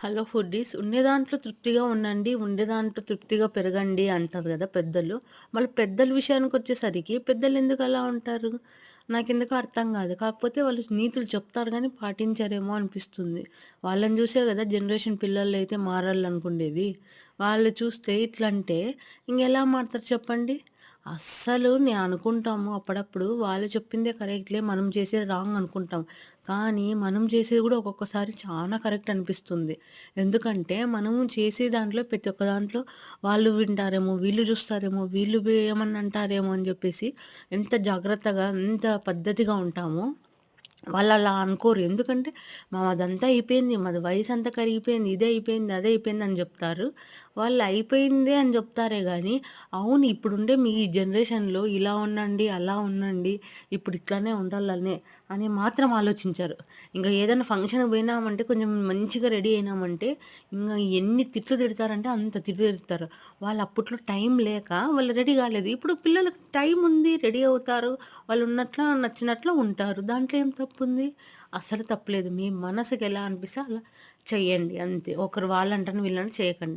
Hello foodies ఉండే దాంట్లో తృప్తిగా ఉండండి ఉండే దాంట్లో తృప్తిగా పెరగండి అంటారు కదా పెద్దలు. మళ్ళీ పెద్దల విషయానికి వచ్చేసరికి పెద్దలు ఎందుకు అలా ఉంటారు? నాకెందుకో అర్థం కాదు. కాకపోతే వాళ్ళు నీతులు చెప్తారు కానీ పాటించారేమో అనిపిస్తుంది. వాళ్ళని చూసే కదా జనరేషన్ పిల్లలు అయితే మారాలనుకునేది వాళ్ళు చూస్తే ఇట్లా అంటే ఇంకెలా మారుతారు చెప్పండి? అస్సలు నేను అనుకుంటాము అప్పుడప్పుడు వాళ్ళు చెప్పిందే కరెక్ట్‌లే మనం చేసేది రాంగ్ అనుకుంటాం. కానీ మనం చేసేది కూడా ఒక్కొక్కసారి చాలా కరెక్ట్ అనిపిస్తుంది. ఎందుకంటే మనము చేసే దాంట్లో ప్రతి ఒక్క దాంట్లో వాళ్ళు వింటారేమో, వీళ్ళు చూస్తారేమో, వీళ్ళు ఏమని అంటారేమో అని చెప్పేసి ఎంత జాగ్రత్తగా, ఎంత పద్ధతిగా ఉంటామో వాళ్ళు అలా అనుకోరు. ఎందుకంటే మాదంతా అయిపోయింది. మాది వయసు అంతా కరిగిపోయింది. ఇదే అయిపోయింది, అదే అయిపోయింది అని చెప్తారు. వాళ్ళు అయిపోయిందే అని చెప్తారే కానీ అవును ఇప్పుడుండే మీ జనరేషన్‌లో ఇలా ఉండండి, అలా ఉండండి, ఇప్పుడు ఇట్లానే ఉండాలనే అని మాత్రం ఆలోచించారు ఇంకా ఏదైనా ఫంక్షన్ పోయినామంటే కొంచెం మంచిగా రెడీ అయినామంటే ఇంకా ఎన్ని తిట్లు తిడతారంటే అంత తిట్లు తిడతారు. వాళ్ళు అప్పట్లో టైం లేక వాళ్ళు రెడీ కాలేదు. ఇప్పుడు పిల్లలకు టైం ఉంది, రెడీ అవుతారు. వాళ్ళు ఉన్నట్లు నచ్చినట్లు ఉంటారు. దాంట్లో ఏం తప్పు ఉంది అసలు తప్పలేదు మీ మనసుకి ఎలా అనిపిస్తే అలా చేయండి అంతే. ఒకరు వాళ్ళంటని వీళ్ళని చేయకండి.